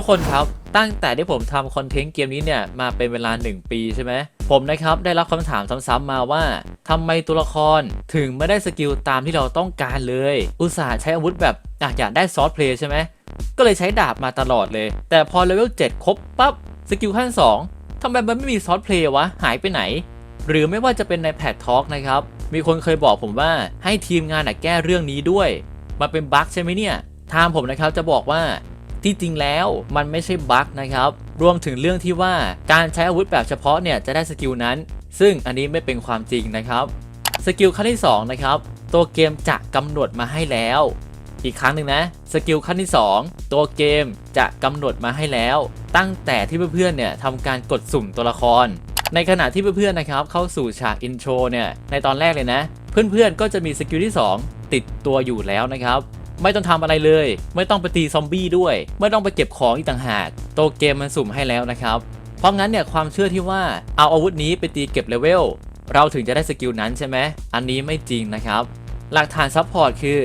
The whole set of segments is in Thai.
ทุกคนครับตั้งแต่ที่ผมทำคอนเทนต์เกมนี้เนี่ยมาเป็นเวลา 1 ปีใช่ไหมผมนะครับได้รับคำถามซ้ำๆมาว่าทำไมตัวละครถึงไม่ได้สกิลตามที่เราต้องการเลย อุตส่าห์ใช้อาวุธแบบอยากได้ซอสเพลย์ใช่ไหมก็เลยใช้ดาบมาตลอดเลย แต่พอเลเวล7ครบปั๊บสกิลขั้น2ทำไมมันไม่มีซอสเพลย์วะหายไปไหน หรือไม่ว่าจะเป็นในแพททอล์กนะครับมีคนเคยบอกผมว่าให้ทีมงานแก้เรื่องนี้ด้วย มันเป็นบั๊กใช่ไหมเนี่ยทางผมนะครับจะบอกว่า ที่จริงแล้วมันไม่ใช่บั๊กนะครับ รวมถึงเรื่องที่ว่าการใช้อาวุธแบบเฉพาะเนี่ยจะได้สกิลนั้น ซึ่งอันนี้ไม่เป็นความจริงนะครับ สกิลขั้นที่2นะครับตัวเกมจะกำหนดมาให้แล้ว อีกครั้งหนึ่งนะสกิลขั้นที่ 2 ตัวเกมจะกำหนดมาให้แล้ว ตั้งแต่ที่เพื่อนๆเนี่ยทำการกดสุ่มตัวละคร ในขณะที่เพื่อนๆนะครับเข้าสู่ฉากอินโทรเนี่ยในตอนแรกเลยนะ เพื่อนๆก็จะมีสกิลที่ 2 ติดตัวอยู่แล้วนะครับ ไม่ต้องทำอะไรเลย ไม่ต้องไปตีซอมบี้ด้วย ไม่ต้องไปเก็บของอีกต่างหาก โตเกมมันสุ่มให้แล้วนะครับ เพราะงั้นเนี่ยความเชื่อที่ว่าเอาอาวุธนี้ไปตีเก็บเลเวลเราถึงจะได้สกิลนั้นใช่ไหมอันนี้ไม่จริงนะครับ หลักฐานซัพพอร์ตคือ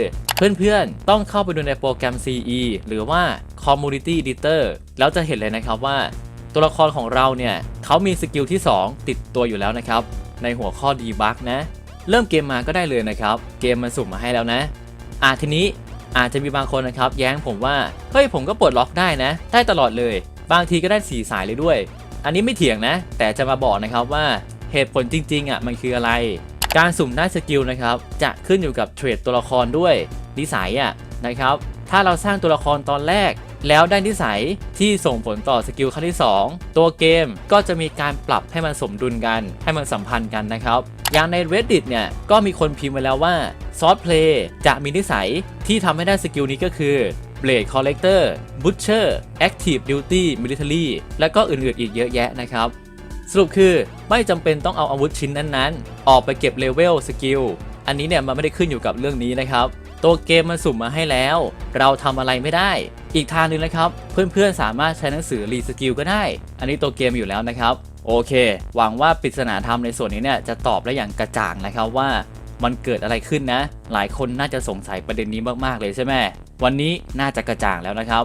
เพื่อนๆ ต้องเข้าไปดูในโปรแกรม CE หรือว่า Community Editor แล้วจะเห็นเลยนะครับว่า ตัวละครของเราเนี่ยเขามีสกิลที่ 2 ติดตัวอยู่แล้วนะครับ ในหัวข้อ Debug นะ เริ่มเกมมาก็ได้เลยนะครับ เกมมันสุ่มมาให้แล้วนะ อะทีนี้ อาจจะมีบางคนนะครับแย้งผมว่า เฮ้ยผมก็ปลดล็อกได้นะ ได้ตลอดเลย บางทีก็ได้สีสายเลยด้วย อันนี้ไม่เถียงนะ แต่จะมาบอกนะครับว่าเหตุผลจริงๆอะมันคืออะไร การสุ่มได้สกิลนะครับจะขึ้นอยู่กับเทรดตัวละครด้วยนิสัยอะนะครับถ้าเราสร้างตัวละครตอนแรก แล้วได้นิสัยที่ส่งผลต่อสกิลขั้นที่ 2 ตัวเกมก็จะมีการปรับให้มันสมดุลกัน ให้มันสัมพันธ์กันนะครับ อย่างใน Reddit เนี่ยก็มีคนพิมพ์ไว้แล้วว่าซอสเพลย์จะมีนิสัยที่ทำให้ได้สกิลนี้ก็คือ Blade Collector Butcher Active Duty Military และก็อื่นๆอีกเยอะแยะนะครับ สรุปคือไม่จำเป็นต้องเอาอาวุธชิ้นนั้นๆ ออกไปเก็บเลเวลสกิล อันนี้เนี่ยมันไม่ได้ขึ้นอยู่กับเรื่องนี้นะครับ ตัวเกมมันสุ่มมาให้แล้ว เราทำอะไรไม่ได้ อีกทางหนึงนะครับ เพื่อนๆสามารถใช้หนังสือรีสกิลก็ได้ อันนี้ตัวเกมอยู่แล้วนะครับโอเค หวังว่าปริศนาธรรมในส่วนนี้เนี่ยจะตอบได้อย่างกระจ่างนะครับว่ามันเกิดอะไรขึ้นนะ หลายคนน่าจะสงสัยประเด็นนี้มากๆเลยใช่ไหมวันนี้น่าจะกระจ่างแล้วนะครับ